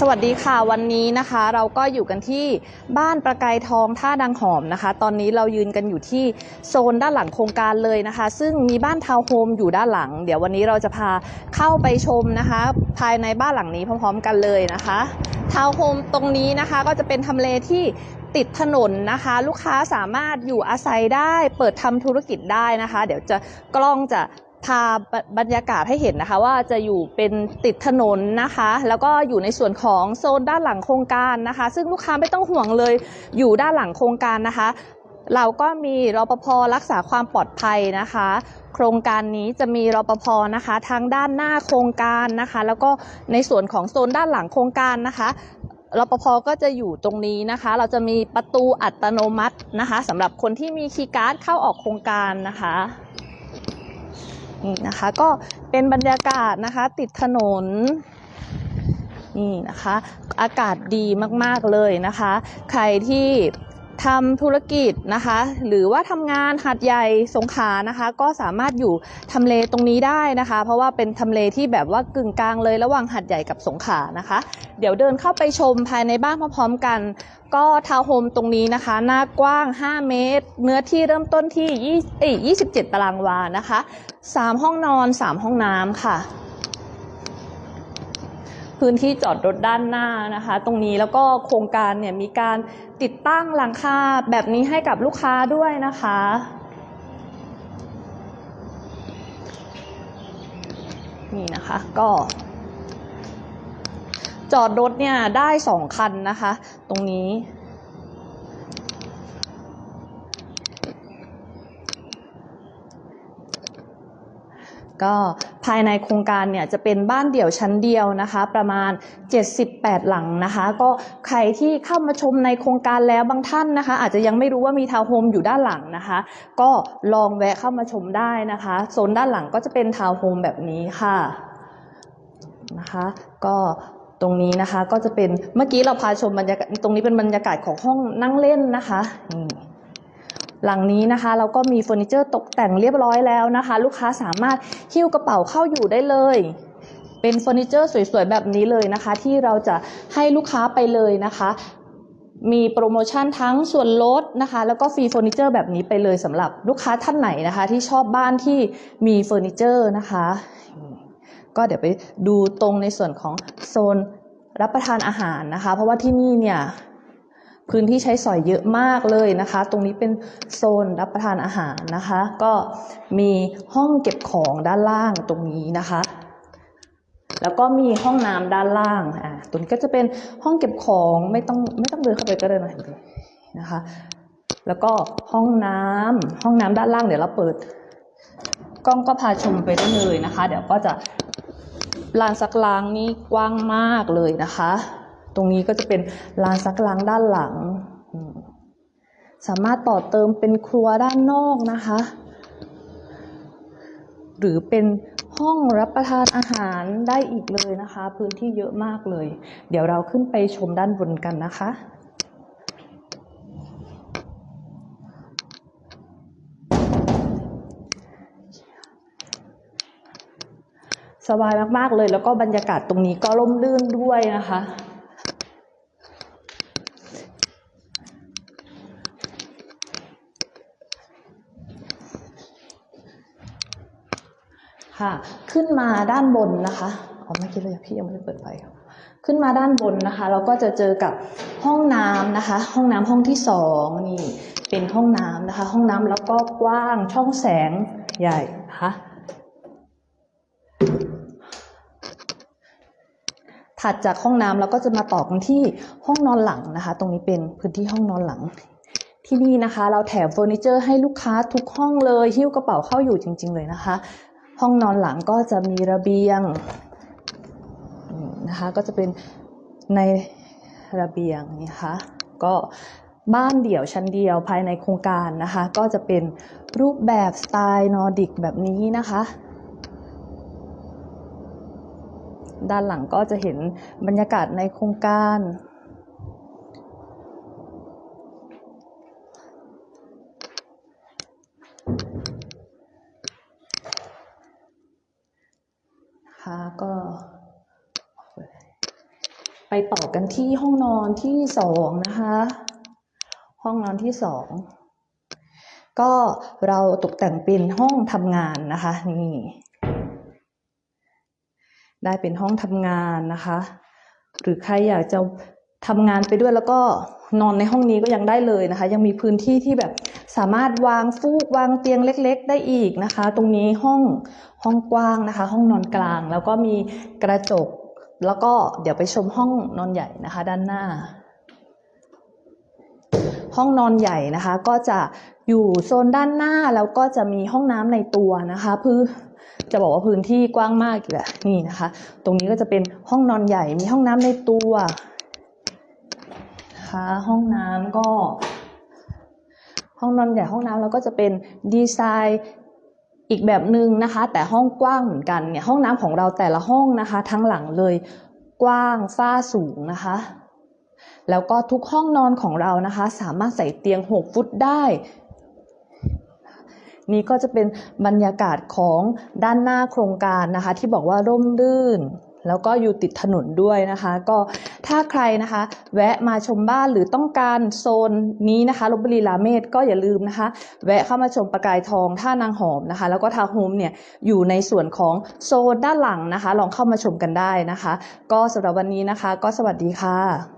สวัสดีค่ะวันนี้นะคะเราก็อยู่กันที่บ้านประกายทองท่าดังหอมนะคะ ตอนนี้เรายืนกันอยู่ที่โซนด้านหลังโครงการเลยนะคะ ซึ่งมีบ้านทาวน์โฮมอยู่ด้านหลัง เดี๋ยววันนี้เราจะพาเข้าไปชมนะคะ ภายในบ้านหลังนี้พร้อม ๆ กันเลยนะคะทาวน์โฮมตรงนี้นะคะก็จะเป็นทำเลที่ติดถนนนะคะ ลูกค้าสามารถอยู่อาศัยได้ เปิดทำธุรกิจได้นะคะ เดี๋ยวจะกล้องจะ พาบรรยากาศให้เห็นนะคะ ว่าจะอยู่เป็นติดถนนนะคะ แล้วก็อยู่ในส่วนของโซนด้านหลังโครงการนะคะ ซึ่งลูกค้าไม่ต้องห่วงเลยอยู่ด้านหลังโครงการนะคะ เราก็มีรปภรักษาความปลอดภัยนะคะ โครงการนี้จะมีรปภนะคะทั้งด้านหน้าโครงการนะคะ แล้วก็ในส่วนของโซนด้านหลังโครงการนะคะรปภก็จะอยู่ตรงนี้นะคะ เราจะมีประตูอัตโนมัตินะคะสำหรับคนที่มีคีย์การ์ดเข้าออกโครงการนะคะ นี่นะคะ ก็เป็นบรรยากาศนะคะ ติดถนนนี่นะคะ อากาศดีมากๆเลยนะคะ ใครที่ ทำธุรกิจนะคะ หรือว่าทำงานหัดใหญ่สงขานะคะ ก็สามารถอยู่ทำเลตรงนี้ได้นะคะ เพราะว่าเป็นทำเลที่แบบว่ากึ่งกลางเลยระหว่างหัดใหญ่กับสงขานะคะ เดี๋ยวเดินเข้าไปชมภายในบ้านพร้อมๆกัน ก็ทาวน์โฮมตรงนี้นะคะ หน้ากว้าง 5 เมตร เนื้อที่เริ่มต้นที่20เอ้ย27 ตารางวานะคะ 3 ห้องนอน 3 ห้องน้ำค่ะ พื้นที่จอดรถด้านหน้านะคะ ตรงนี้แล้วก็โครงการเนี่ยมีการติดตั้งหลังคาแบบนี้ให้กับลูกค้าด้วยนะคะนี่นะคะก็จอดรถเนี่ยได้สองคันนะคะ ตรงนี้ ก็ภายในโครงการเนี่ยจะเป็นบ้านเดี่ยวชั้นเดียวนะคะ ประมาณ 78 หลังนะคะ ก็ใครที่เข้ามาชมในโครงการแล้วบางท่านนะคะ อาจจะยังไม่รู้ว่ามีทาวน์โฮมอยู่ด้านหลังนะคะ ก็ลองแวะเข้ามาชมได้นะคะโซนด้านหลังก็จะเป็นทาวน์โฮมแบบนี้ค่ะนะคะ ก็ตรงนี้นะคะก็จะเป็นเมื่อกี้เราพาชมบรรยากาศตรงนี้เป็นบรรยากาศของห้องนั่งเล่นนะคะนี่ หลังนี้นะคะเราก็มีเฟอร์นิเจอร์ตกแต่งเรียบร้อยแล้วนะคะ ลูกค้าสามารถหิ้วกระเป๋าเข้าอยู่ได้เลยเป็นเฟอร์นิเจอร์สวยๆ แบบนี้เลยนะคะ ที่เราจะให้ลูกค้าไปเลยนะคะ มีโปรโมชั่นทั้งส่วนลดนะคะ แล้วก็ฟรีเฟอร์นิเจอร์แบบนี้ไปเลยสำหรับลูกค้าท่านไหนนะคะ ที่ชอบบ้านที่มีเฟอร์นิเจอร์นะคะ ก็เดี๋ยวไปดูตรงในส่วนของโซนรับประทานอาหารนะคะ เพราะว่าที่นี่เนี่ย พื้นที่ใช้สอยเยอะมากเลยนะคะ ตรงนี้เป็นโซนรับประทานอาหารนะคะ ก็มีห้องเก็บของด้านล่างตรงนี้นะคะ แล้วก็มีห้องน้ำด้านล่างอ่าตรงนี้ก็จะเป็นห้องเก็บของไม่ต้องไม่ต้องเดินเข้าไปก็ได้นะนะคะ แล้วก็ห้องน้ำห้องน้ำด้านล่างเดี๋ยวเราเปิดกล้องก็พาชมไปได้เลยนะคะ เดี๋ยวก็จะลานซักล้างนี่กว้างมากเลยนะคะ ตรงนี้ก็จะเป็นลานซักล้างด้านหลัง สามารถต่อเติมเป็นครัวด้านนอกนะคะ หรือเป็นห้องรับประทานอาหารได้อีกเลยนะคะ พื้นที่เยอะมากเลย เดี๋ยวเราขึ้นไปชมด้านบนกันนะคะสบายมาก ๆ เลยแล้วก็บรรยากาศตรงนี้ก็ร่มรื่นด้วยนะคะ ค่ะ ขึ้นมาด้านบนนะคะอ๋อเมื่อกี้เลยพี่ยังไม่ได้เปิดไฟขึ้นมาด้านบนนะคะ เราก็จะเจอกับห้องน้ำนะคะ ห้องน้ำห้องที่สองนี่เป็นห้องน้ำนะคะ ห้องน้ำแล้วก็กว้างช่องแสงใหญ่นะคะถัดจากห้องน้ำเราก็จะมาต่อกันที่ห้องนอนหลังนะคะ ตรงนี้เป็นพื้นที่ห้องนอนหลัง ที่นี่นะคะ เราแถมเฟอร์นิเจอร์ให้ลูกค้าทุกห้องเลย หิ้วกระเป๋าเข้าอยู่จริง ๆ เลยนะคะ ห้องนอนหลังก็จะมีระเบียงนะคะก็จะเป็นในระเบียงนะคะก็บ้านเดี่ยวชั้นเดียวภายในโครงการนะคะ ก็จะเป็นรูปแบบสไตล์นอร์ดิกแบบนี้นะคะ ด้านหลังก็จะเห็นบรรยากาศในโครงการ ค่ะก็ ไปต่อกันที่ห้องนอนที่สองนะคะ ห้องนอนที่สองก็เราตกแต่งเป็นห้องทำงานนะคะนี่ได้เป็นห้องทำงานนะคะ หรือใครอยากจะทำงานไปด้วยแล้วก็นอนในห้องนี้ก็ยังได้เลยนะคะ ยังมีพื้นที่ที่แบบสามารถวางฟูกวางเตียงเล็ก ๆ ได้อีกนะคะ ตรงนี้ห้องห้องกว้างนะคะ ห้องนอนกลาง แล้วก็มีกระจก แล้วก็เดี๋ยวไปชมห้องนอนใหญ่นะคะ ด้านหน้า ห้องนอนใหญ่นะคะ ก็จะอยู่โซนด้านหน้าแล้วก็จะมีห้องน้ำในตัวนะคะพื้นจะบอกว่าพื้นที่กว้างมากอยู่แหละนี่นะคะ ตรงนี้ก็จะเป็นห้องนอนใหญ่มีห้องน้ำในตัวนะคะห้องน้ำก็ ห้องนอนใหญ่ห้องน้ำแล้วก็จะเป็นดีไซน์ อีกแบบหนึ่งนะคะ แต่ห้องกว้างเหมือนกันเนี่ยห้องน้ำของเราแต่ละห้องนะคะ ทั้งหลังเลยกว้างฝ้าสูงนะคะ แล้วก็ทุกห้องนอนของเรานะคะ สามารถใส่เตียง 6 ฟุตได้ นี่ก็จะเป็นบรรยากาศของด้านหน้าโครงการนะคะ ที่บอกว่าร่มรื่น แล้วก็อยู่ติดถนนด้วยนะคะ ก็ ถ้าใครนะคะ แวะมาชมบ้านหรือต้องการโซนนี้นะคะลบบุรีลาเมดก็อย่าลืมนะคะ แวะเข้ามาชมประกายทองท่านางหอมนะคะ แล้วก็ทาวน์โฮมเนี่ยอยู่ในส่วนของโซนด้านหลังนะคะ ลองเข้ามาชมกันได้นะคะ ก็สำหรับวันนี้นะคะ ก็สวัสดีค่ะ